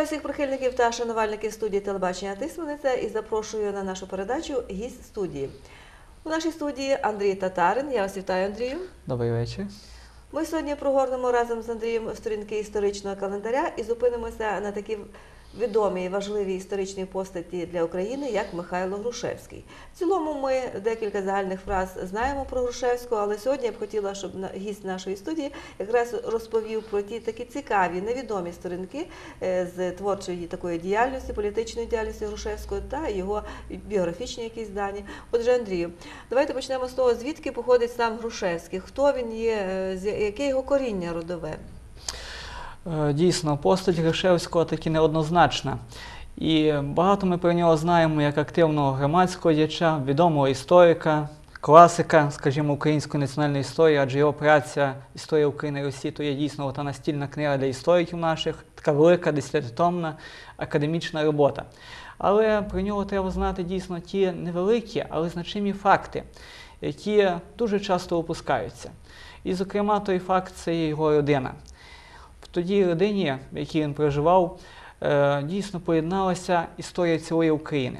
Вітаю всіх прихильників та шанувальників студії телебачення Тисмениця і запрошую на нашу передачу гість студії. У нашій студії Андрій Татарин. Я вас вітаю, Андрію. Добрий вечір. Ми сьогодні прогорнемо разом з Андрієм сторінки історичного календаря і зупинимося на такій відомій і важливій історичній постаті для України, як Михайло Грушевський. В цілому ми декілька загальних фраз знаємо про Грушевського, але сьогодні я б хотіла, щоб гість нашої студії якраз розповів про ті такі цікаві, невідомі сторінки е, з творчої такої діяльності, політичної діяльності Грушевського та його біографічні якісь дані. Отже, Андрію, давайте почнемо з того, звідки походить сам Грушевський, хто він є, е, яке його коріння родове. Е, Дійсно, постать Гришевського таки неоднозначна. І багато ми про нього знаємо як активного громадського діяча, відомого історика, класика, скажімо, української національної історії, адже його праця Історія України і Росії то є дійсно та настільна книга для істориків наших, така велика, десятитомна академічна робота. Але про нього треба знати дійсно ті невеликі, але значимі факти, які дуже часто опускаються. І, зокрема, той факт це його родина. Тій родині, в якій він проживав, е, дійсно поєдналася історія цілої України.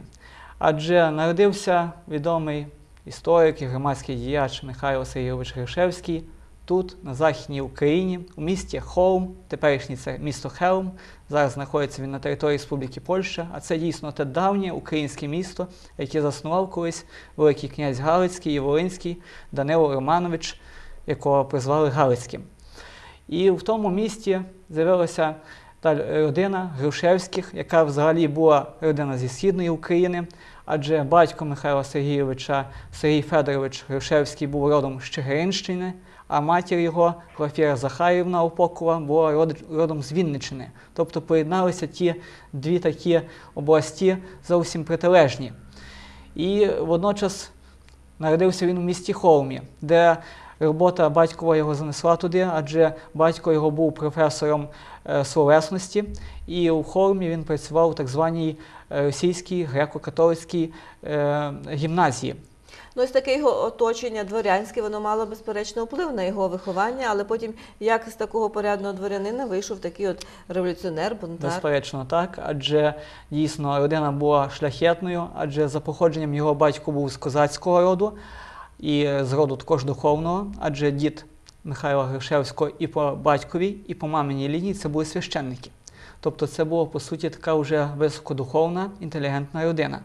Адже народився відомий історик і громадський діяч Михайло Сергійович Гришевський тут, на Західній Україні, у місті Холм, теперішнє це місто Хелм. Зараз знаходиться він на території Республіки Польща, а це дійсно те давнє українське місто, яке заснував колись Великий князь Галицький і Волинський Данило Романович, якого призвали Галицьким. І в тому місті з'явилася та родина Грушевських, яка взагалі була родина зі східної України, адже батько Михайла Сергійовича Сергій Федорович Грушевський був родом з Чигиринщини, а матір його, Глафіра Захарівна Опокова, була родом з Вінниччини. Тобто поєдналися ті дві такі області зовсім протилежні. І водночас Народився він у місті Холмі, де робота батькова його занесла туди, адже батько його був професором е, словесності, і у Холмі він працював у так званій е, російській греко-католицькій е, гімназії. Ну, ось таке його оточення дворянське, воно мало безперечно вплив на його виховання, але потім, як з такого порядного дворянина, вийшов такий от революціонер, бунтар. Безперечно, так, адже дійсно родина була шляхетною, адже за походженням його батько був з козацького роду і з роду також духовного, адже дід Михайла Гришевського і по батьковій, і по маминій лінії це були священники. Тобто це була по суті така вже високодуховна, інтелігентна родина.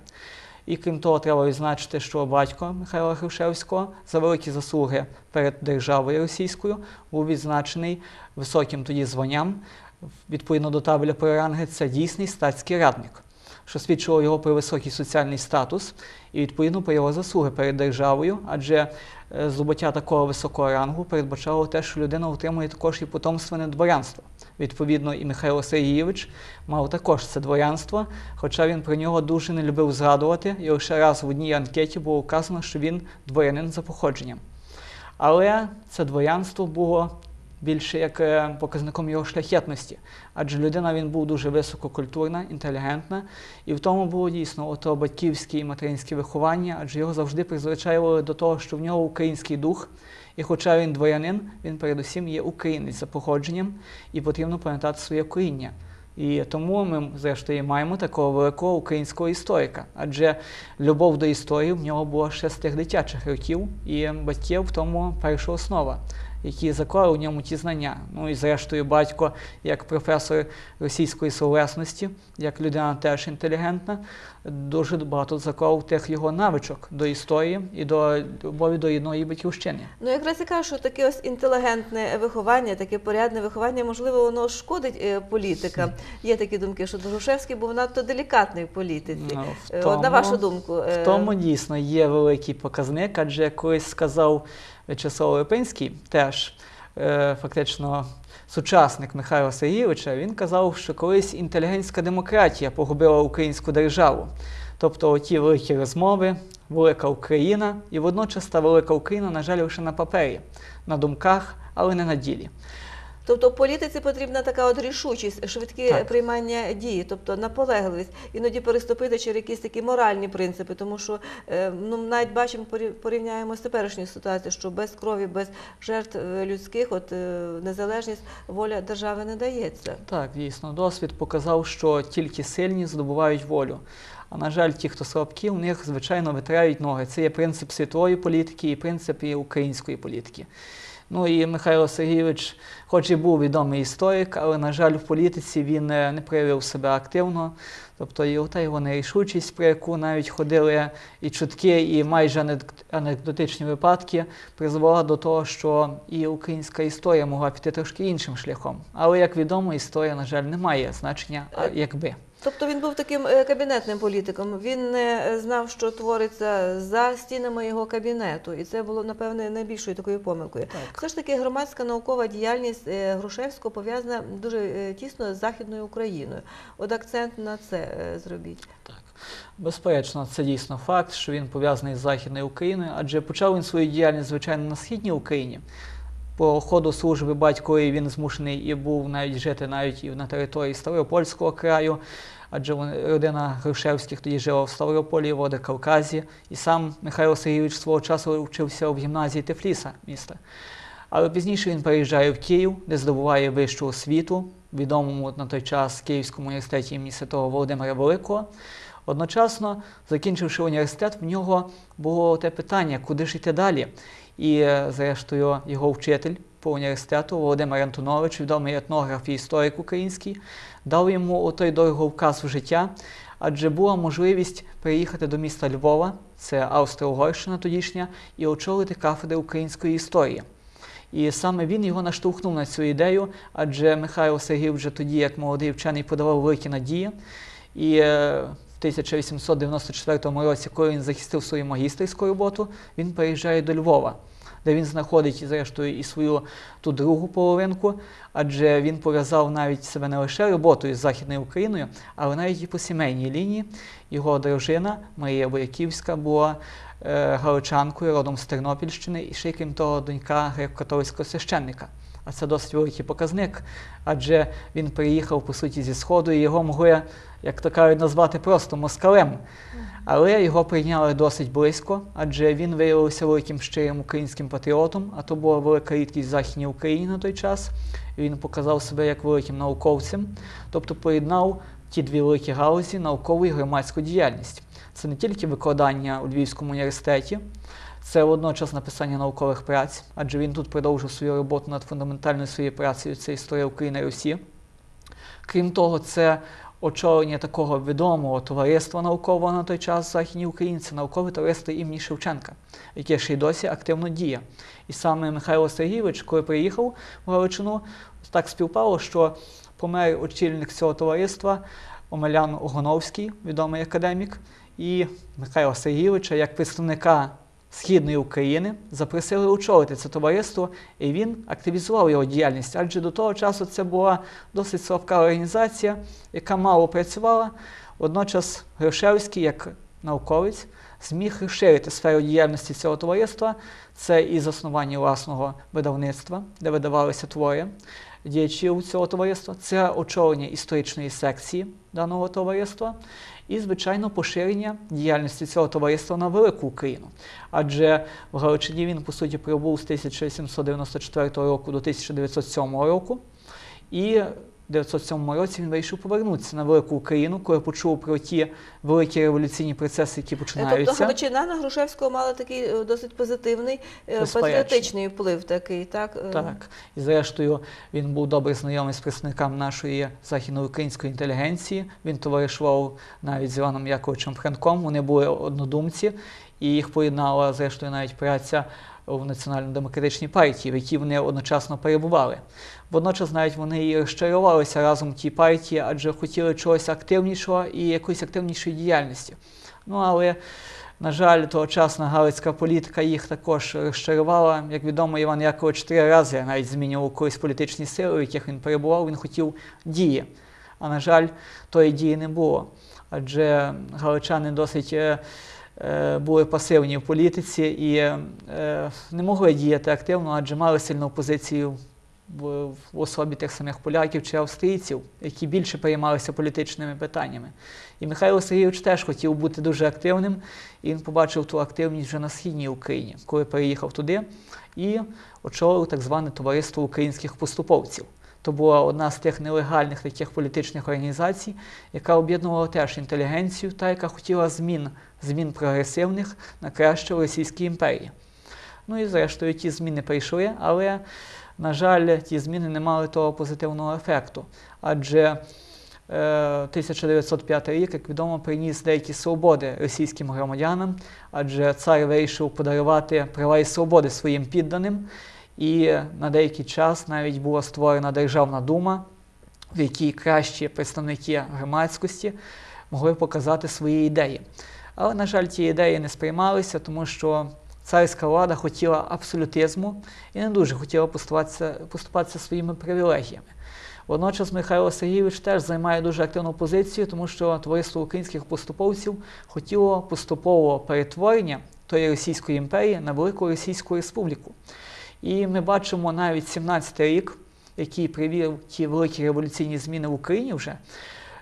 І крім того, треба відзначити, що батько Михайла Грушевського за великі заслуги перед державою російською був відзначений високим тоді званням відповідно до табеля про ранги, це дійсний статський радник, що свідчило його про високий соціальний статус і відповідно про його заслуги перед державою, адже е, здобуття такого високого рангу передбачало те, що людина отримує також і потомственне дворянство. Відповідно, і Михайло Сергійович мав також це дворянство, хоча він про нього дуже не любив згадувати, і лише раз в одній анкеті було вказано, що він дворянин за походженням. Але це дворянство було більше як е, показником його шляхетності, адже людина він був дуже висококультурна, інтелігентна, і в тому було дійсно ото батьківське і материнське виховання, адже його завжди призвичаювали до того, що в нього український дух, і хоча він дворянин, він передусім є українець за походженням, і потрібно пам'ятати своє коріння. І тому ми, зрештою, маємо такого великого українського історика, адже любов до історії в нього була ще з тих дитячих років, і батьків в тому перша основа, які заклали у ньому ті знання. Ну і зрештою, батько, як професор російської словесності, як людина теж інтелігентна, дуже багато заклав тих його навичок до історії і до любові до рідної батьківщини. Ну, якраз я кажу, що таке ось інтелігентне виховання, таке порядне виховання, можливо, воно шкодить е, політикам. Є такі думки, що Грушевський був надто делікатний в політиці. Ну, в Е, От на тому- вашу думку, е, В тому дійсно є великий показник, адже я колись сказав В'ячеслав Липинський, теж е, фактично сучасник Михайла Сергійовича, він казав, що колись інтелігентська демократія погубила українську державу. Тобто оті великі розмови, велика Україна, і водночас та велика Україна, на жаль, лише на папері, на думках, але не на ділі. Тобто в політиці потрібна така от рішучість, швидкі Так. приймання дії, тобто наполегливість, іноді переступити через якісь такі моральні принципи, тому що е, ну навіть бачимо, порівняємо з теперішньою ситуацією, що без крові, без жертв е, людських, от е, незалежність, воля держави не дається. Так, дійсно, досвід показав, що тільки сильні здобувають волю. А на жаль, ті, хто слабкі, у них, звичайно, витирають ноги. Це є принцип світової політики і принцип і української політики. Ну і Михайло Сергійович, хоч і був відомий історик, але, на жаль, в політиці він е, не проявив себе активно. Тобто і ота його нерішучість, про яку навіть ходили і чутки, і майже анек- анекдотичні випадки, призвела до того, що і українська історія могла піти трошки іншим шляхом. Але, як відомо, історія, на жаль, не має значення, а Е, якби. Тобто він був таким е, кабінетним політиком. Він не знав, що твориться за стінами його кабінету, і це було напевне найбільшою такою помилкою. Так. Все ж таки, громадська наукова діяльність е, Грушевського пов'язана дуже е, тісно з Західною Україною. От акцент на це зробіть. Так. Безперечно, це дійсно факт, що він пов'язаний з Західною Україною, адже почав він свою діяльність, звичайно, на східній Україні. По ходу служби батькові він змушений і був навіть жити навіть і на території Ставропольського краю, адже родина Грушевських тоді жила в Ставрополі, в Кавказі, і сам Михайло Сергійович свого часу вчився в гімназії Тефліса міста. Але пізніше він переїжджає в Київ, де здобуває вищу освіту, відомому на той час Київському університеті імені святого Володимира Великого. Одночасно, закінчивши університет, в нього було те питання, куди ж йти далі. І, е, зрештою, його вчитель по університету Володимир Антонович, відомий етнограф і історик український, дав йому той дороговказ в життя, адже була можливість приїхати до міста Львова, це Австро-Угорщина тодішня, і очолити кафедри української історії. І саме він його наштовхнув на цю ідею, адже Михайло Сергій вже тоді, як молодий вчений, подавав великі надії. І е, 1894 році, коли він захистив свою магістерську роботу, він переїжджає до Львова, де він знаходить, зрештою, і свою ту другу половинку, адже він пов'язав навіть себе не лише роботою з Західною Україною, але навіть і по сімейній лінії. Його дружина Марія Вояківська була е, галичанкою, родом з Тернопільщини, і ще крім того, донька греко-католицького священника. А це досить великий показник, адже він приїхав по суті зі Сходу, і його могли, як то кажуть, назвати просто москалем. Але його прийняли досить близько, адже він виявився великим щирим українським патріотом, а то була велика рідкість в Західній Україні на той час. І він показав себе як великим науковцем, тобто поєднав ті дві великі галузі наукову і громадську діяльність. Це не тільки викладання у Львівському університеті, це водночас написання наукових праць, адже він тут продовжив свою роботу над фундаментальною своєю працею це історія України Русі. Крім того, це очолення такого відомого товариства наукового на той час в Західній Україні, це наукове товариство імені Шевченка, яке ще й досі активно діє. І саме Михайло Сергійович, коли приїхав в Галичину, так співпало, що помер очільник цього товариства Омелян Огоновський, відомий академік, і Михайла Сергійовича як представника Східної України запросили очолити це товариство, і він активізував його діяльність. Адже до того часу це була досить слабка організація, яка мало працювала. Водночас Грушевський, як науковець, зміг розширити сферу діяльності цього товариства. Це і заснування власного видавництва, де видавалися твори діячів цього товариства, це очолення історичної секції даного товариства і, звичайно, поширення діяльності цього товариства на велику Україну. Адже в Галичині він, по суті, прибув з 1794 року до 1907 року. І 1907 році він вирішив повернутися на велику Україну, коли почув про ті великі революційні процеси, які Е, Тобто починаються. Галичина на Грушевського мала такий е, досить позитивний е, Безперечно. патріотичний вплив такий, так? Так. І зрештою він був добре знайомий з представниками нашої західноукраїнської інтелігенції. Він товаришував навіть з Іваном Яковичем Франком. Вони були однодумці, і їх поєднала зрештою навіть праця в Національно-демократичній партії, в якій вони одночасно перебували. Водночас навіть вони і розчарувалися разом в тій партії, адже хотіли чогось активнішого і якоїсь активнішої діяльності. Ну але на жаль, тогочасна галицька політика їх також розчарувала. Як відомо, Іван Якович три рази навіть змінював колись політичні сили, в яких він перебував, він хотів дії. А на жаль, тої дії не було. Адже галичани досить е, були пасивні в політиці і е, не могли діяти активно, адже мали сильну позицію в особі тих самих поляків чи австрійців, які більше переймалися політичними питаннями. І Михайло Сергійович теж хотів бути дуже активним, і він побачив ту активність вже на східній Україні, коли переїхав туди і очолив так зване товариство українських поступовців. То була одна з тих нелегальних таких політичних організацій, яка об'єднувала теж інтелігенцію та яка хотіла змін, змін прогресивних на краще в Російській імперії. Ну і зрештою ті зміни прийшли, але, на жаль, ті зміни не мали того позитивного ефекту. Адже е, 1905 рік, як відомо, приніс деякі свободи російським громадянам, адже цар вирішив подарувати права і свободи своїм підданим. І на деякий час навіть була створена Державна дума, в якій кращі представники громадськості могли показати свої ідеї. Але, на жаль, ті ідеї не сприймалися, тому що царська влада хотіла абсолютизму і не дуже хотіла поступатися, поступатися своїми привілегіями. Водночас Михайло Сергійович теж займає дуже активну позицію, тому що товариство українських поступовців хотіло поступового перетворення тої Російської імперії на Велику Російську Республіку. І ми бачимо навіть 17-й рік, який привів ті великі революційні зміни в Україні вже,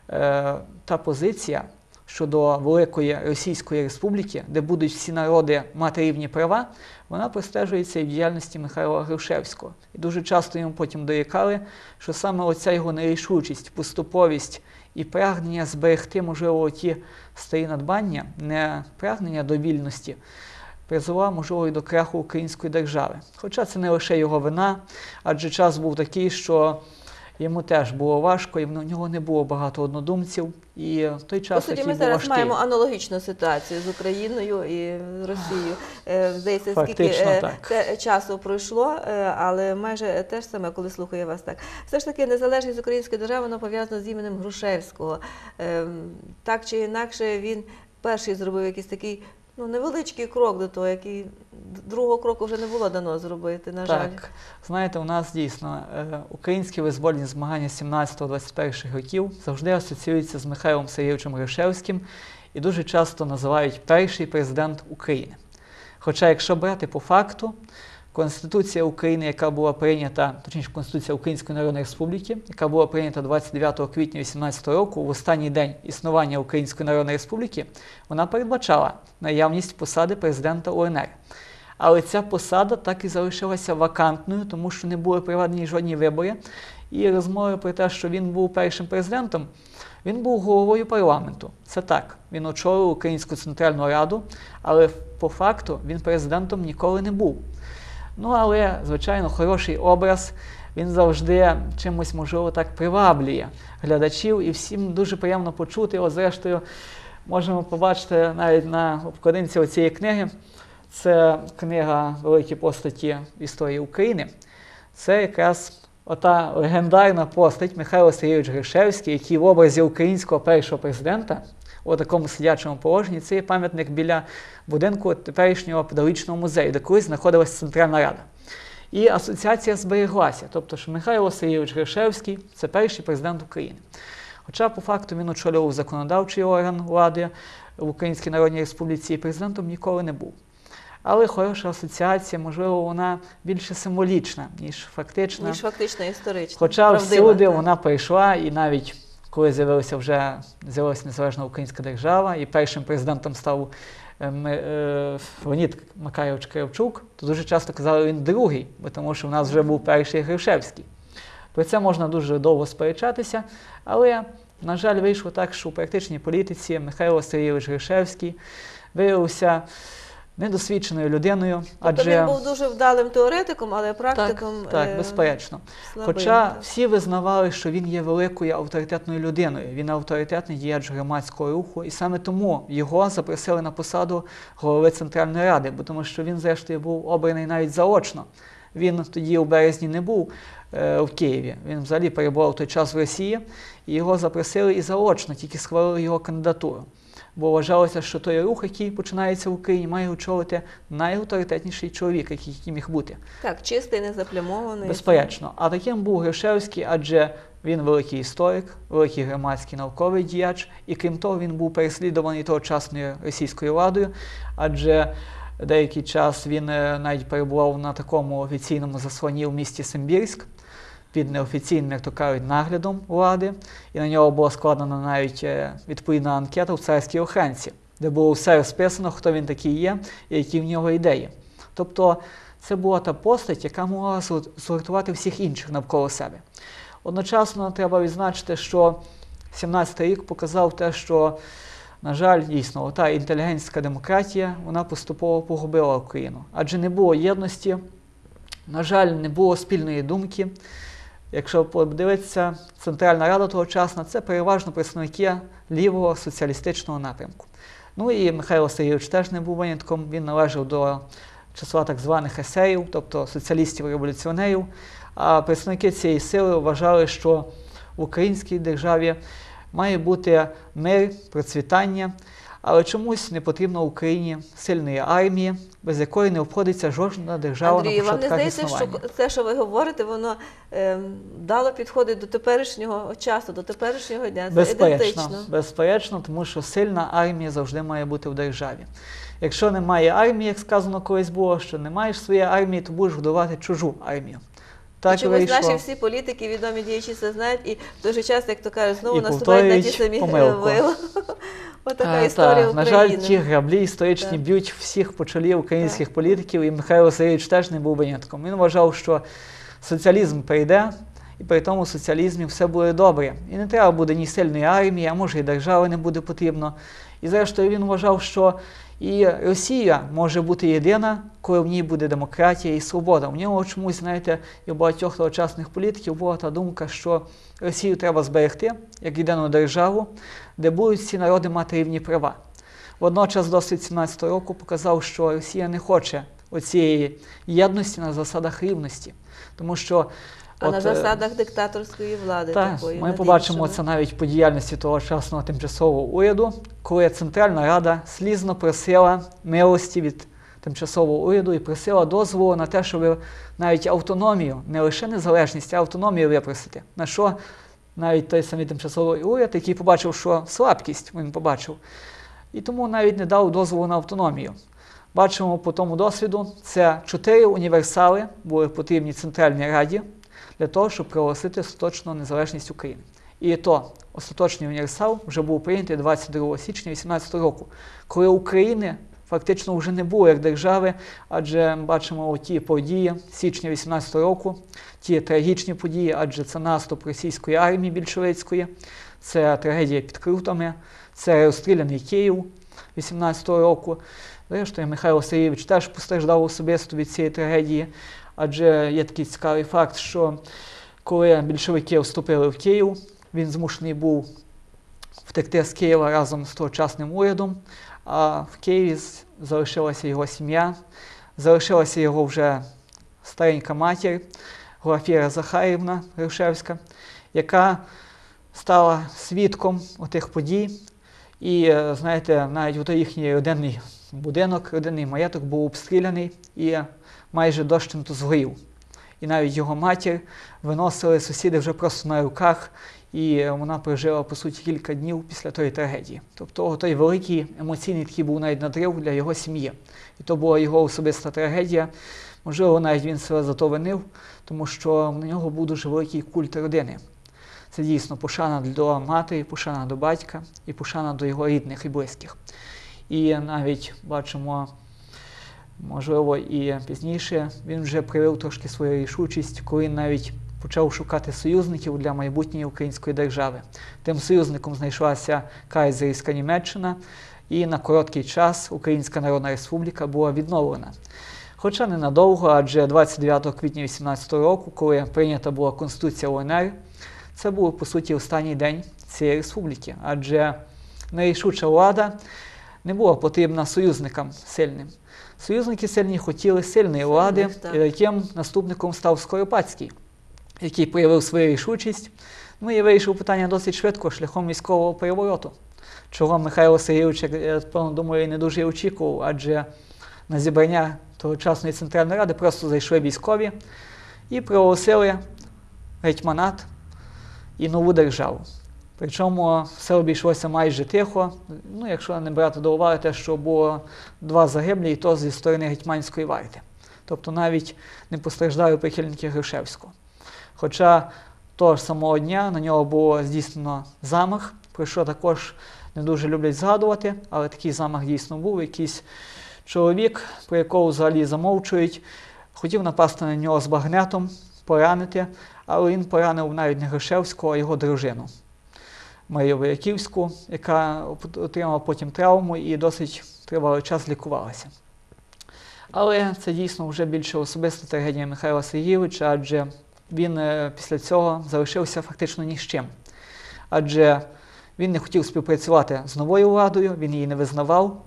е, та позиція щодо Великої Російської Республіки, де будуть всі народи мати рівні права, вона простежується і в діяльності Михайла Грушевського. І дуже часто йому потім дорікали, що саме оця його нерішучість, поступовість і прагнення зберегти, можливо, ті старі надбання, не прагнення до вільності, призвела, можливо, і до краху української держави. Хоча це не лише його вина, адже час був такий, що йому теж було важко, і в нього не було багато однодумців. І в той По час суті, такий ми зараз важкий. маємо аналогічну ситуацію з Україною і Росією. Е, Здається, скільки Фактично е, так. часу пройшло, е, але майже те ж саме, коли слухаю вас так. Все ж таки, незалежність української держави воно пов'язано з іменем Грушевського. Е, Так чи інакше, він перший зробив якийсь такий ну, невеличкий крок до того, який другого кроку вже не було дано зробити, на жаль. Так, знаєте, у нас дійсно е, українські визвольні змагання 17-21 років завжди асоціюються з Михайлом Сергійовичем Грушевським і дуже часто називають перший президент України. Хоча, якщо брати по факту, Конституція України, яка була прийнята, точніше, Конституція Української Народної Республіки, яка була прийнята 29 квітня 18 року, в останній день існування Української Народної Республіки, вона передбачала наявність посади президента УНР. Але ця посада так і залишилася вакантною, тому що не були проведені жодні вибори. І розмови про те, що він був першим президентом, він був головою парламенту. Це так. Він очолив Українську Центральну Раду, але по факту він президентом ніколи не був. Ну, але, звичайно, хороший образ. Він завжди чимось, можливо, так приваблює глядачів, і всім дуже приємно почути. От, зрештою, можемо побачити навіть на обкладинці цієї книги. Це книга Великі постаті історії України. Це якраз ота легендарна постать Михайло Сергійович Гришевський, який в образі українського першого президента у такому сидячому положенні. Це є пам'ятник біля будинку теперішнього педагогічного музею, де колись знаходилася Центральна Рада. І асоціація збереглася, тобто, що Михайло Сергійович Гришевський це перший президент України. Хоча по факту він очолював законодавчий орган влади в Українській Народній Республіці і президентом ніколи не був. Але хороша асоціація, можливо, вона більше символічна, ніж фактична. Ніж фактично історично. Хоча правдива, всюди так. вона прийшла, і навіть коли з'явилася вже з'явилася незалежна українська держава, і першим президентом став е, е, Леонід Макарович Кравчук, то дуже часто казали він другий, бо тому що в нас вже був перший Грушевський. Про це можна дуже довго сперечатися, але, на жаль, вийшло так, що у практичній політиці Михайло Сергійович Грушевський виявився недосвідченою людиною, Тобто адже він був дуже вдалим теоретиком, але практиком так, так, е, безперечно. слабим, Хоча так. всі визнавали, що він є великою авторитетною людиною, він авторитетний діяч громадського руху, і саме тому його запросили на посаду голови Центральної Ради, бо тому що він, зрештою, був обраний навіть заочно. Він тоді у березні не був е, в Києві. Він взагалі перебував той час в Росії, і його запросили і заочно, тільки схвалили його кандидатуру. Бо вважалося, що той рух, який починається в Україні, має очолити найавторитетніший чоловік, який, міг бути. Так, чистий, незаплямований. Безперечно. А таким був Грушевський, адже він великий історик, великий громадський науковий діяч, і крім того, він був переслідуваний тогочасною російською владою, адже деякий час він е, навіть перебував на такому офіційному засланні в місті Симбірськ. Під неофіційним, як то кажуть, наглядом влади, і на нього була складена навіть е, відповідна анкета в царській охранці, де було все розписано, хто він такий є і які в нього ідеї. Тобто це була та постать, яка могла згуртувати всіх інших навколо себе. Одночасно треба відзначити, що 17-й рік показав те, що, на жаль, дійсно, та інтелігентська демократія вона поступово погубила Україну. Адже не було єдності, на жаль, не було спільної думки. Якщо подивитися, Центральна Рада тогочасна це переважно представники лівого соціалістичного напрямку. Ну і Михайло Сергійович теж не був винятком, він належав до числа так званих есеїв, тобто соціалістів-революціонерів. А представники цієї сили вважали, що в українській державі має бути мир, процвітання, але чомусь не потрібно Україні сильної армії, без якої не обходиться жодна держава Андрію, на вам не початках здається, що це, що ви говорите, воно ем, дало підходить до теперішнього часу, до теперішнього дня. Це Безперечно, ідентично. безперечно, тому що сильна армія завжди має бути в державі. Якщо немає армії, як сказано колись було, що не маєш своєї армії, то будеш годувати чужу армію. Так Чомусь вийшло. наші всі політики, відомі діячі це знають, і в той же час, як то кажуть, знову І наступають на ті самі помилку. вила. Отака Та, історія та, на жаль, ті граблі історичні б'ють всіх по чолі українських політиків, і Михайло Сергійович теж не був винятком. Він вважав, що соціалізм прийде, і при тому соціалізмі все буде добре. І не треба буде ні сильної армії, а може і держави не буде потрібно. І зрештою він вважав, що і Росія може бути єдина, коли в ній буде демократія і свобода. У нього чомусь, знаєте, і у багатьох тогочасних політиків була та думка, що Росію треба зберегти як єдину державу, де будуть всі народи мати рівні права. Водночас досвід 17 року показав, що Росія не хоче оцієї єдності на засадах рівності. Тому що А на от, е, засадах диктаторської влади так, такої. ми побачимо іншими. це навіть по діяльності тогочасного тимчасового уряду, коли Центральна Рада слізно просила милості від тимчасового уряду і просила дозволу на те, щоб навіть автономію, не лише незалежність, а автономію випросити. На що навіть той самий тимчасовий уряд, який побачив, що слабкість він побачив, і тому навіть не дав дозволу на автономію. Бачимо по тому досвіду, це чотири універсали були потрібні Центральній Раді для того, щоб проголосити остаточну незалежність України. І то остаточний універсал вже був прийнятий 22 січня 2018 року, коли України фактично вже не було як держави, адже ми бачимо ті події січня 2018 року, ті трагічні події, адже це наступ російської армії більшовицької, це трагедія під Крутами, це розстріляний Київ 18 року. Зрештою, Михайло Сергійович теж постраждав особисто від цієї трагедії, адже є такий цікавий факт, що коли більшовики вступили в Київ, він змушений був втекти з Києва разом з тогочасним урядом, а в Києві залишилася його сім'я, залишилася його вже старенька матір Глафіра Захарівна Грушевська, яка стала свідком отих подій. І, е, знаєте, навіть ото їхній родинний будинок, родинний маєток був обстріляний і майже дощенту згорів. І навіть його матір виносили сусіди вже просто на руках, і вона прожила по суті кілька днів після тої трагедії. Тобто той великий емоційний такий був навіть надрив для його сім'ї. І то була його особиста трагедія. Можливо, навіть він себе за то винив, тому що на нього був дуже великий культ родини. Це дійсно пошана до матері, пошана до батька і пошана до його рідних і близьких. І навіть бачимо, можливо, і пізніше він вже проявив трошки свою рішучість, коли навіть почав шукати союзників для майбутньої української держави. Тим союзником знайшлася Кайзерівська Німеччина, і на короткий час Українська Народна Республіка була відновлена. Хоча ненадовго, адже 29 квітня 18 року, коли прийнята була Конституція УНР, це був по суті останній день цієї республіки, адже нерішуча влада не була потрібна союзникам сильним. Союзники сильні хотіли сильної влади, і таким наступником став Скоропадський, який проявив свою рішучість. Ну і вирішив питання досить швидко шляхом військового перевороту. Чого Михайло Сергійович, я певно думаю, не дуже очікував, адже на зібрання тогочасної Центральної Ради просто зайшли військові і проголосили гетьманат і нову державу. Причому все обійшлося майже тихо, ну, якщо не брати до уваги те, що було два загиблі, і то зі сторони гетьманської варти. Тобто навіть не постраждали прихильники Грушевського. Хоча того ж самого дня на нього було здійснено замах, про що також не дуже люблять згадувати, але такий замах дійсно був. Якийсь чоловік, про якого взагалі замовчують, хотів напасти на нього з багнетом, поранити, але він поранив навіть не Грушевського, а його дружину. Марію Вояківську, яка отримала потім травму і досить тривалий час лікувалася. Але це дійсно вже більше особиста трагедія Михайла Сергійовича, адже він е, після цього залишився фактично ні з чим. Адже він не хотів співпрацювати з новою владою, він її не визнавав.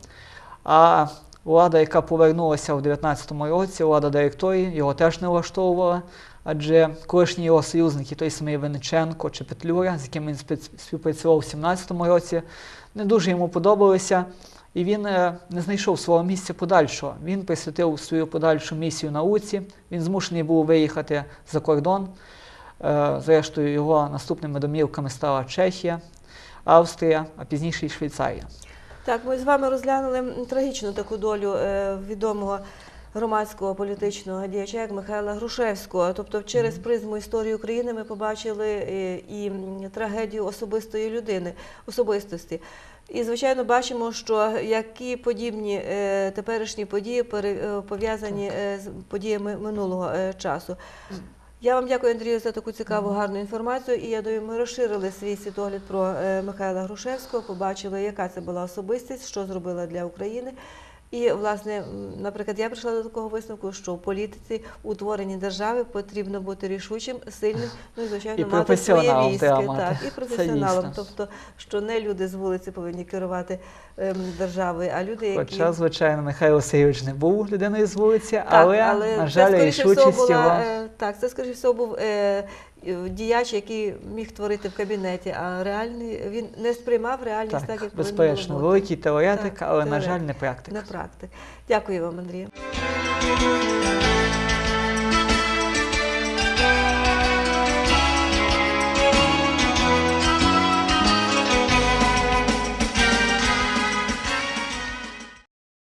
А влада, яка повернулася в 19-му році, влада директорії, його теж не влаштовувала. Адже колишні його союзники, той самий Винниченко чи Петлюра, з яким він співпрацював у 17-му році, не дуже йому подобалися. І він е, не знайшов свого місця подальшого. Він присвятив свою подальшу місію науці. Він змушений був виїхати за кордон. Е, Зрештою, його наступними домівками стала Чехія, Австрія, а пізніше і Швейцарія. Так, ми з вами розглянули трагічну таку долю е, відомого громадського політичного діяча, як Михайла Грушевського. Тобто, через призму історії України ми побачили е, і трагедію особистої людини, особистості. І, звичайно, бачимо, що які подібні е, теперішні події е, пов'язані з подіями минулого часу. Я вам дякую, Андрію, за таку цікаву, гарну інформацію. І я думаю, ми розширили свій світогляд про Михайла Грушевського, побачили, яка це була особистість, що зробила для України. І, власне, наприклад, я прийшла до такого висновку, що в політиці у творенні держави потрібно бути рішучим, сильним, ну і звичайно І мати своє військо. Так, і професіоналом. Тобто, що не люди з вулиці повинні керувати ем, державою, а люди, які Хоча, звичайно, Михайло Сергійович не був людиною з вулиці, Так, але, на жаль, це, скоріше всього, була, його. е, так, це, скоріше всього, був е, діяч, який міг творити в кабінеті, а реальний він не сприймав реальність так, Так, як безперечно, було великий теоретик, Так, але, на жаль, не практик. Не практик. Дякую вам, Андрію.